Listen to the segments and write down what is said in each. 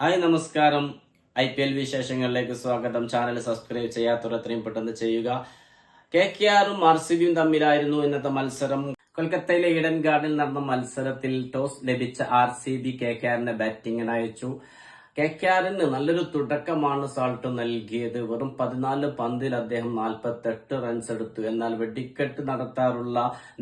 Hi നമസ്കാരം. I P L വിശേഷങ്ങളിലേക്ക് സ്വാഗതം. ചാനൽ സബ്സ്ക്രൈബ് ചെയ്യാത്തവർ എത്രയും പെട്ടെന്ന് ചെയ്യുക. കെ കെ ആറും ആർ സി ബിയും തമ്മിലായിരുന്നു ഇന്നത്തെ മത്സരം. കൊൽക്കത്തയിലെ ഈഡൻ ഗാർഡനിൽ നടന്ന മത്സരത്തിൽ ടോസ് ലഭിച്ച R C B K K ആറിനെ ബാറ്റിംഗിന് അയച്ചു. കെ കെ നല്ലൊരു തുടക്കമാണ് സാൾട്ട് നൽകിയത്. വെറും പതിനാല് പന്തിൽ അദ്ദേഹം നാൽപ്പത്തെട്ട് റൺസ് എടുത്തു. എന്നാൽ വെടിക്കെട്ട് നടത്താറുള്ള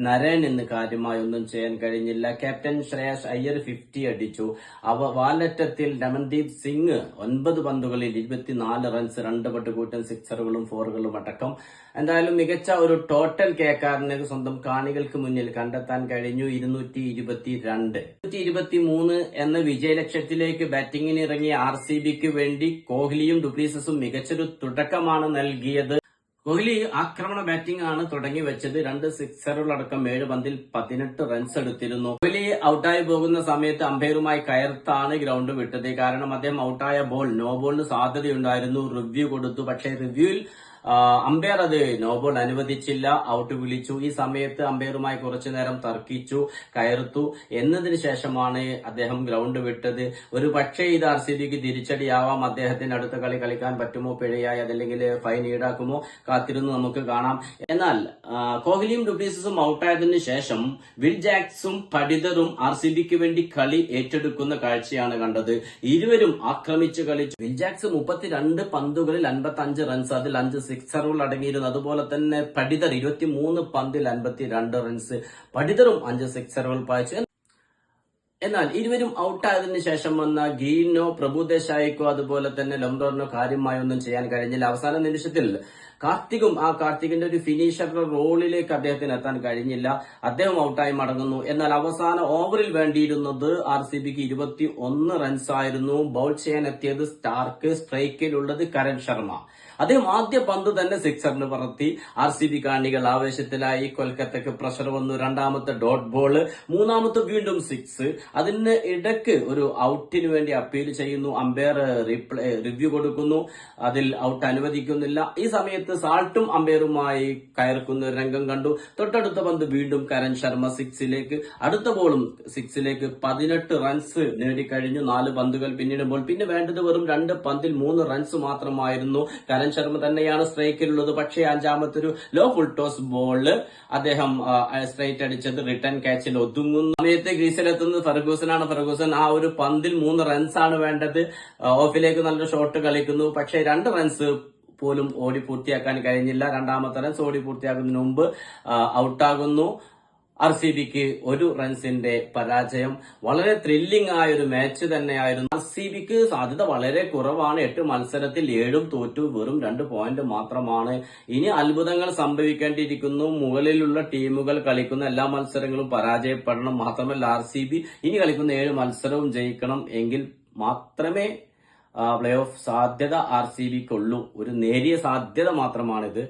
നരൻ ഇന്ന് കാര്യമായി ഒന്നും ചെയ്യാൻ കഴിഞ്ഞില്ല. ക്യാപ്റ്റൻ ശ്രേയസ് അയ്യർ ഫിഫ്റ്റി അടിച്ചു. അവ വാലറ്റത്തിൽ രമൺദീപ് സിംഗ് ഒൻപത് പന്തുകളിൽ ഇരുപത്തിനാല് റൺസ് രണ്ട് പട്ടുകൂറ്റൻ സിക്സറുകളും ഫോറുകളും അടക്കം. എന്തായാലും മികച്ച ഒരു ടോട്ടൽ കേക്കാറിന് സ്വന്തം കാണികൾക്ക് മുന്നിൽ കണ്ടെത്താൻ കഴിഞ്ഞു. ഇരുന്നൂറ്റി ഇരുപത്തി രണ്ട് ഇരുപത്തി മൂന്ന് എന്ന വിജയലക്ഷ്യത്തിലേക്ക് ബാറ്റിംഗിന് ഇറങ്ങിയ ആർ സി ബിക്ക് വേണ്ടി കോഹ്ലിയും ഡുപ്ലീസസും മികച്ചൊരു തുടക്കമാണ് നൽകിയത്. കോഹ്ലി ആക്രമണ ബാറ്റിംഗ് ആണ് തുടങ്ങി വെച്ചത്. രണ്ട് സിക്സറുകളടക്കം ഏഴ് പന്തിൽ പതിനെട്ട് റൺസ് എടുത്തിരുന്നു. കോഹ്ലി ഔട്ടായി പോകുന്ന സമയത്ത് അമ്പയറുമായി കയർത്താണ് ഗ്രൗണ്ട് വിട്ടത്. കാരണം അദ്ദേഹം ഔട്ടായ ബോൾ നോ ബോളിന് സാധ്യതയുണ്ടായിരുന്നു. റിവ്യൂ കൊടുത്തു. പക്ഷേ റിവ്യൂവിൽ അമ്പയർ അത് നോബോൾ അനുവദിച്ചില്ല. ഔട്ട് വിളിച്ചു. ഈ സമയത്ത് അമ്പയറുമായി കുറച്ചു നേരം തർക്കിച്ചു കയർത്തു എന്നതിന് ശേഷമാണ് അദ്ദേഹം ഗ്രൗണ്ട് വിട്ടത്. ഒരു പക്ഷേ ഇത് ആർ സി ബിക്ക് തിരിച്ചടിയാവാം. അദ്ദേഹത്തിന് അടുത്ത കളി കളിക്കാൻ പറ്റുമോ പിഴയായി അതല്ലെങ്കിൽ ഫൈൻ ഈടാക്കുമോ കാത്തിരുന്ന് നമുക്ക് കാണാം. എന്നാൽ കോഹ്ലിയും ഡുപ്ലീസസും ഔട്ടായതിനു ശേഷം വിൽ ജാക്സും പഠിതറും ആർ സി ബിക്ക് വേണ്ടി കളി ഏറ്റെടുക്കുന്ന കാഴ്ചയാണ് കണ്ടത്. ഇരുവരും ആക്രമിച്ച് കളിച്ചു. വിൽ ജാക്സ് മുപ്പത്തിരണ്ട് പന്തുകളിൽ അൻപത്തി അഞ്ച് റൺസ് അതിൽ അഞ്ച് സിക്സറുകൾ അടങ്ങിയിരുന്നു. അതുപോലെ തന്നെ പഠിതർ ഇരുപത്തിമൂന്ന് പന്തിൽ അൻപത്തി രണ്ട് റൺസ് പഠിതറും അഞ്ച് സിക്സറുകൾ പായിച്ചു. എന്നാൽ ഇരുവരും ഔട്ടായതിനു ശേഷം വന്ന ഗീനോ പ്രഭുദേശായിക്കോ അതുപോലെ തന്നെ ലംബ്രോറിനോ കാര്യമായി ഒന്നും ചെയ്യാൻ കഴിഞ്ഞില്ല. അവസാന നിമിഷത്തിൽ കാർത്തികും ആ കാർത്തികിന്റെ ഒരു ഫിനിഷറുടെ റോളിലേക്ക് അദ്ദേഹത്തിന് എത്താൻ കഴിഞ്ഞില്ല. അദ്ദേഹം ഔട്ടായി മടങ്ങുന്നു. എന്നാൽ അവസാന ഓവറിൽ വേണ്ടിയിരുന്നത് ആർ സി ബിക്ക് ഇരുപത്തി ഒന്ന് റൺസായിരുന്നു ബൗൾ ചെയ്യാൻ എത്തിയത് സ്റ്റാർക്ക് സ്ട്രൈക്കിലുള്ളത് കരൺ ശർമ്മ. അദ്ദേഹം ആദ്യ പന്ത് തന്നെ സിക്സറിന് പറത്തി. ആർ സി ബി കാണികൾ ആവേശത്തിലായി. കൊൽക്കത്തക്ക് പ്രഷർ വന്നു. രണ്ടാമത്തെ ഡോട്ട് ബോൾ. മൂന്നാമത്തെ വീണ്ടും സിക്സ് അതിന് ഇടയ്ക്ക് ഒരു ഔട്ടിന് വേണ്ടി അപ്പീൽ ചെയ്യുന്നു. അമ്പയർ റീപ്ലേ റിവ്യൂ കൊടുക്കുന്നു. അതിൽ ഔട്ട് അനുവദിക്കുന്നില്ല. ഈ സമയത്ത് സാൾട്ടും അമ്പയറുമായി കയർക്കുന്ന ഒരു രംഗം കണ്ടു. തൊട്ടടുത്ത പന്ത് വീണ്ടും കരൺ ശർമ്മ സിക്സിലേക്ക് അടുത്ത ബോളും സിക്സിലേക്ക് പതിനെട്ട് റൺസ് നേടിക്കഴിഞ്ഞു. നാല് പന്തുകൾ പിന്നിടുമ്പോൾ. പിന്നെ വേണ്ടത് വെറും രണ്ട് പന്തിൽ മൂന്ന് റൺസ് മാത്രമായിരുന്നു. കരൺ ശർമ്മ തന്നെയാണ് സ്ട്രൈക്കിലുള്ളത് പക്ഷേ അഞ്ചാമത്തെ ഒരു ലോ ഫുൾ ടോസ് ബോൾ അദ്ദേഹം സ്ട്രൈറ്റ് അടിച്ചത് റിട്ടേൺ ക്യാച്ചിൽ ഒതുങ്ങുന്ന. സമയത്ത് ഗ്രീസിലെത്തുന്നത് ഫെർഗൂസനാണ് ഫെർഗൂസൻ. ആ ഒരു പന്തിൽ മൂന്ന് റൺസ് ആണ് വേണ്ടത്. ഓഫിലേക്ക് നല്ല ഷോട്ട് കളിക്കുന്നു. പക്ഷേ രണ്ട് റൺസ് പോലും ഓടി പൂർത്തിയാക്കാൻ കഴിഞ്ഞില്ല. രണ്ടാമത്തെ റൺസ് ഓടി പൂർത്തിയാക്കുന്നതിന് മുമ്പ് ഔട്ടാകുന്നു ആർ സി ബിക്ക് ഒരു റൺസിന്റെ പരാജയം. വളരെ ത്രില്ലിംഗ് ആയ ഒരു മാച്ച് തന്നെയായിരുന്നു. ആർ സി ബിക്ക് സാധ്യത വളരെ കുറവാണ്. എട്ട് മത്സരത്തിൽ ഏഴും തോറ്റു വെറും രണ്ട് പോയിന്റ് മാത്രമാണ്. ഇനി അത്ഭുതങ്ങൾ സംഭവിക്കേണ്ടിയിരിക്കുന്നു. മുകളിലുള്ള ടീമുകൾ കളിക്കുന്ന എല്ലാ മത്സരങ്ങളും പരാജയപ്പെടണം. മാത്രമല്ല ആർ ഇനി കളിക്കുന്ന ഏഴ് മത്സരവും ജയിക്കണം എങ്കിൽ മാത്രമേ പ്ലേ ഓഫ് സാധ്യത ആർ സി ബിക്കുള്ളൂ ഒരു നേരിയ സാധ്യത മാത്രമാണിത്.